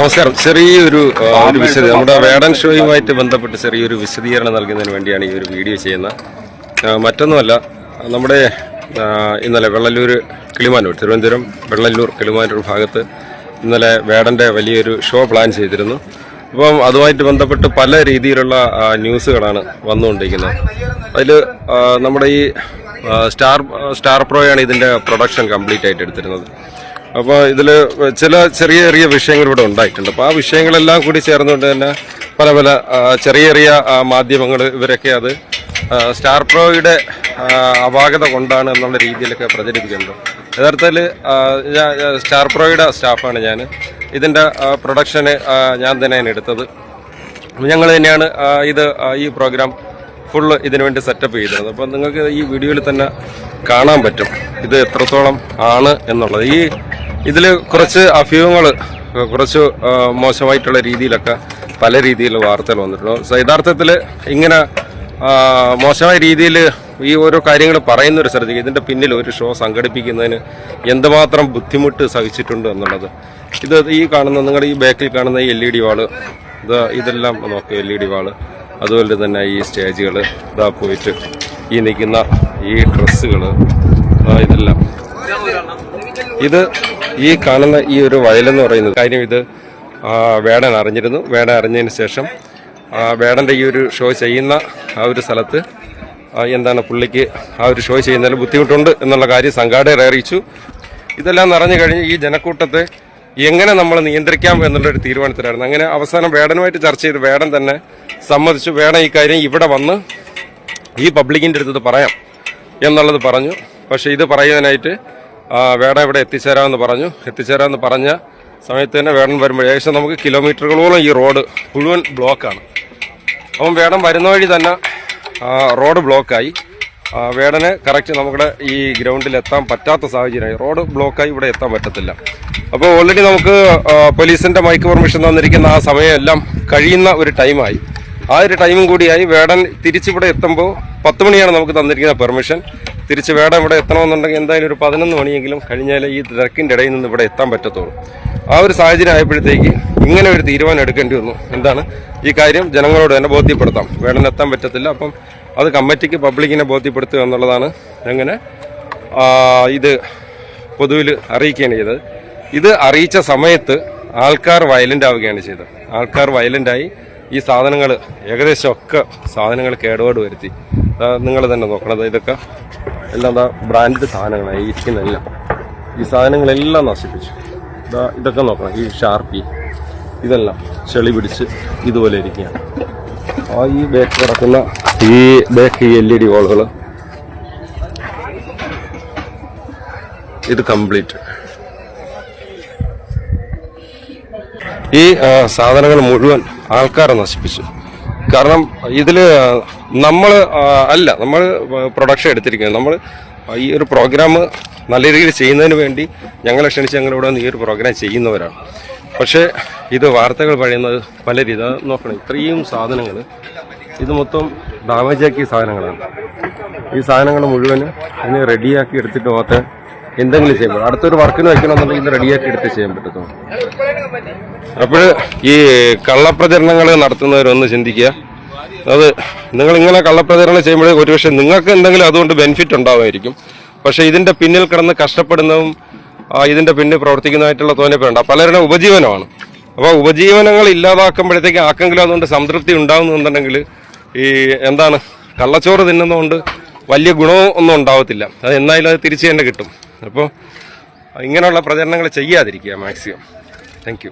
നമസ്കാരം. ചെറിയൊരു ഒരു വിശദ നമ്മുടെ വേടൻ ഷോയുമായിട്ട് ബന്ധപ്പെട്ട് ചെറിയൊരു വിശദീകരണം നൽകുന്നതിന് വേണ്ടിയാണ് ഈ ഒരു വീഡിയോ ചെയ്യുന്നത് മറ്റൊന്നുമല്ല നമ്മുടെ ഇന്നലെ വെള്ളല്ലൂർ കിളിമാനൂർ തിരുവനന്തപുരം വെള്ളല്ലൂർ കിളിമാനൂർ ഭാഗത്ത് ഇന്നലെ വേടന്റെ വലിയൊരു ഷോ പ്ലാൻ ചെയ്തിരുന്നു. അപ്പം അതുമായിട്ട് ബന്ധപ്പെട്ട് പല രീതിയിലുള്ള ന്യൂസുകളാണ് വന്നുകൊണ്ടിരിക്കുന്നത്. അതിൽ നമ്മുടെ ഈ സ്റ്റാർ സ്റ്റാർ പ്രോയാണ് ഇതിന്റെ പ്രൊഡക്ഷൻ കംപ്ലീറ്റ് ആയിട്ട് എടുത്തിരുന്നത്. അപ്പോൾ ഇതിൽ ചില ചെറിയ ചെറിയ വിഷയങ്ങൾ ഇവിടെ ഉണ്ടായിട്ടുണ്ട്. അപ്പോൾ ആ വിഷയങ്ങളെല്ലാം കൂടി ചേർന്നുകൊണ്ട് തന്നെ പല പല ചെറിയ ചെറിയ മാധ്യമങ്ങൾ ഇവരൊക്കെ അത് സ്റ്റാർ പ്രോയുടെ അപാകത കൊണ്ടാണ് എന്നുള്ള രീതിയിലൊക്കെ പ്രചരിപ്പിക്കുന്നത് യഥാർത്ഥത്തിൽ ഞാൻ സ്റ്റാർ പ്രോയുടെ സ്റ്റാഫാണ് ഞാൻ ഇതിന്റെ പ്രൊഡക്ഷന് ഞാൻ തന്നെയാണ് എടുത്തത്. ഞങ്ങൾ തന്നെയാണ് ഇത് ഈ പ്രോഗ്രാം ഫുള്ള് ഇതിനു വേണ്ടി സെറ്റപ്പ് ചെയ്തത്. അപ്പം നിങ്ങൾക്ക് ഈ വീഡിയോയിൽ തന്നെ കാണാൻ പറ്റും. ഇത് എത്രത്തോളം ആണ് എന്നുള്ളത്. ഈ ഇതിൽ കുറച്ച് അഭ്യൂഹങ്ങൾ കുറച്ച് മോശമായിട്ടുള്ള രീതിയിലൊക്കെ പല രീതിയിൽ വാർത്തകൾ വന്നിട്ടുണ്ട് യഥാർത്ഥത്തിൽ ഇങ്ങനെ മോശമായ രീതിയിൽ ഈ ഓരോ കാര്യങ്ങൾ പറയുന്ന ഒരു സ്ഥലത്തേക്ക് ഇതിന്റെ പിന്നിൽ ഒരു ഷോ സംഘടിപ്പിക്കുന്നതിന് എന്തുമാത്രം ബുദ്ധിമുട്ട് സഹിച്ചിട്ടുണ്ട് എന്നുള്ളത്. ഇത് ഈ കാണുന്ന നിങ്ങളുടെ ഈ ബാക്കിൽ കാണുന്ന ഈ എൽ ഇ ഡി വാൾ ഇത് ഇതെല്ലാം നോക്കുക എൽ ഇ ഡി വാൾ. അതുപോലെ തന്നെ ഈ സ്റ്റേജുകൾ ഇതാ പോയിട്ട് ഈ നിൽക്കുന്ന ഈ ഡ്രസ്സുകൾ ഇതെല്ലാം. ഇത് ഈ കാണുന്ന ഈ ഒരു വയലെന്ന് പറയുന്നത് കാര്യം ഇത് വേടൻ അറിഞ്ഞിരുന്നു. വേടൻ അറിഞ്ഞതിന് ശേഷം വേടന്റെ ഈ ഒരു ഷോ ചെയ്യുന്ന ആ ഒരു സ്ഥലത്ത് എന്താണ് പുള്ളിക്ക് ആ ഒരു ഷോ ചെയ്യുന്നതിൽ ബുദ്ധിമുട്ടുണ്ട് എന്നുള്ള കാര്യം സംഘാടകർ അറിയിച്ചു. ഇതെല്ലാം നിറഞ്ഞു കഴിഞ്ഞ് ഈ ജനക്കൂട്ടത്തെ എങ്ങനെ നമ്മൾ നിയന്ത്രിക്കാം എന്നുള്ളൊരു തീരുമാനത്തിലായിരുന്നു. അങ്ങനെ അവസാനം വേടനുമായിട്ട് ചർച്ച ചെയ്ത് വേടൻ തന്നെ സമ്മതിച്ചു. വേടൻ ഈ കാര്യം ഇവിടെ വന്ന് ഈ പബ്ലിക്കിന്റെ അടുത്ത് പറയാം എന്നുള്ളത് പറഞ്ഞു. പക്ഷേ ഇത് പറയുന്നതിനായിട്ട് ആ, വേടൻ ഇവിടെ എത്തിച്ചേരാമെന്ന് പറഞ്ഞു. എത്തിച്ചേരാമെന്ന് പറഞ്ഞ സമയത്ത് തന്നെ വേടൻ വരുമ്പോൾ ഏകദേശം നമുക്ക് കിലോമീറ്ററുകളോളം ഈ റോഡ് മുഴുവൻ ബ്ലോക്കാണ്. അപ്പം വേടൻ വരുന്ന വഴി തന്നെ റോഡ് ബ്ലോക്കായി. വേടനെ കറക്റ്റ് നമ്മുടെ ഈ ഗ്രൗണ്ടിൽ എത്താൻ പറ്റാത്ത സാഹചര്യമായി. റോഡ് ബ്ലോക്കായി ഇവിടെ എത്താൻ പറ്റത്തില്ല. അപ്പോൾ ഓൾറെഡി നമുക്ക് പോലീസിന്റെ മൈക്ക് പെർമിഷൻ തന്നിരിക്കുന്ന ആ സമയമെല്ലാം കഴിയുന്ന ഒരു ടൈമായി. ആ ഒരു ടൈമും കൂടിയായി വേടൻ തിരിച്ചിവിടെ എത്തുമ്പോൾ പത്ത് മണിയാണ് നമുക്ക് തന്നിരിക്കുന്ന പെർമിഷൻ. തിരിച്ച് വേടം ഇവിടെ എത്തണമെന്നുണ്ടെങ്കിൽ എന്തായാലും ഒരു പതിനൊന്ന് മണിയെങ്കിലും കഴിഞ്ഞാൽ ഈ തിരക്കിന്റെ ഇടയിൽ നിന്ന് ഇവിടെ എത്താൻ പറ്റത്തുള്ളൂ. ആ ഒരു സാഹചര്യം ആയപ്പോഴത്തേക്ക് ഇങ്ങനെ ഒരു തീരുമാനം എടുക്കേണ്ടി വന്നു. എന്താണ്? ഈ കാര്യം ജനങ്ങളോട് തന്നെ ബോധ്യപ്പെടുത്താം. വേടം എത്താൻ പറ്റത്തില്ല. അപ്പം അത് കമ്മിറ്റിക്ക് പബ്ലിക്കിനെ ബോധ്യപ്പെടുത്തുക എന്നുള്ളതാണ് അങ്ങനെ ഇത് പൊതുവിൽ അറിയിക്കുകയാണ് ചെയ്തത്. ഇത് അറിയിച്ച സമയത്ത് ആൾക്കാർ വയലന്റ് ആവുകയാണ് ചെയ്തത്. ആൾക്കാർ വയലന്റായി ഈ സാധനങ്ങൾ ഏകദേശം ഒക്കെ സാധനങ്ങൾ കേടുപാട് വരുത്തി. നിങ്ങൾ തന്നെ നോക്കണത് ഇതൊക്കെ എല്ലാം ദാ ബ്രാൻഡ് സാധനങ്ങളാണ് ഇരിക്കുന്നതെല്ലാം. ഈ സാധനങ്ങളെല്ലാം നശിപ്പിച്ചു. ഇതാ ഇതൊക്കെ നോക്കണം ഈ ഷാർപ്പി ഇതെല്ലാം ചെളി പിടിച്ച് ഇതുപോലെ ഇരിക്കുകയാണ്. ആ ഈ ബാക്ക് കിടക്കുന്ന ഈ ബാക്ക് എൽ ഇ ഡി വോളുകൾ ഇത് കംപ്ലീറ്റ് ഈ സാധനങ്ങൾ മുഴുവൻ ആൾക്കാരെ നശിപ്പിച്ചു. കാരണം ഇതിൽ നമ്മൾ അല്ല നമ്മൾ പ്രൊഡക്ഷൻ എടുത്തിരിക്കുന്നത്. നമ്മൾ ഈ ഒരു പ്രോഗ്രാം നല്ല രീതിയിൽ ചെയ്യുന്നതിന് വേണ്ടി ഞങ്ങളെ ക്ഷണിച്ച് ഞങ്ങളിവിടെ ഈ ഒരു പ്രോഗ്രാം ചെയ്യുന്നവരാണ്. പക്ഷേ ഇത് വാർത്തകൾ പറയുന്നത് പല രീതി നോക്കണം. ഇത്രയും സാധനങ്ങൾ ഇത് മൊത്തം ഡാമേജ് ആക്കിയ സാധനങ്ങളാണ്. ഈ സാധനങ്ങൾ മുഴുവൻ അതിനെ റെഡിയാക്കി എടുത്തിട്ട് മാത്രമേ എന്തെങ്കിലും ചെയ്യാൻ പറ്റും. അടുത്തൊരു വർക്കിന് വയ്ക്കണമെന്നുണ്ടെങ്കിൽ ഇത് റെഡിയാക്കി എടുത്ത് ചെയ്യാൻ പറ്റത്തുള്ളൂ. അപ്പോൾ ഈ കള്ളപ്രചരണങ്ങൾ നടത്തുന്നവരൊന്ന് ചിന്തിക്കുക. അത് നിങ്ങൾ ഇങ്ങനെ കള്ളപ്രചരണം ചെയ്യുമ്പോൾ ഒരുപക്ഷെ നിങ്ങൾക്ക് എന്തെങ്കിലും അതുകൊണ്ട് ബെനിഫിറ്റ് ഉണ്ടാവുമായിരിക്കും. പക്ഷേ ഇതിന്റെ പിന്നിൽ കിടന്ന് കഷ്ടപ്പെടുന്നതും ഇതിന്റെ പിന്നിൽ പ്രവർത്തിക്കുന്നതായിട്ടുള്ള തോന്നിയപ്പോഴുണ്ട് പലരുടെ ഉപജീവനമാണ്. അപ്പോൾ ഉപജീവനങ്ങൾ ഇല്ലാതാക്കുമ്പോഴത്തേക്ക് ആർക്കെങ്കിലും അതുകൊണ്ട് സംതൃപ്തി ഉണ്ടാകുന്നുണ്ടെങ്കിൽ ഈ എന്താണ് കള്ളച്ചോറ് തിന്നുന്നതുകൊണ്ട് വലിയ ഗുണവും ഒന്നും ഉണ്ടാവത്തില്ല. അത് എന്നായാലും അത് തിരിച്ചു തന്നെ കിട്ടും. അപ്പോൾ ഇങ്ങനെയുള്ള പ്രചരണങ്ങൾ ചെയ്യാതിരിക്കുക മാക്സിമം. താങ്ക്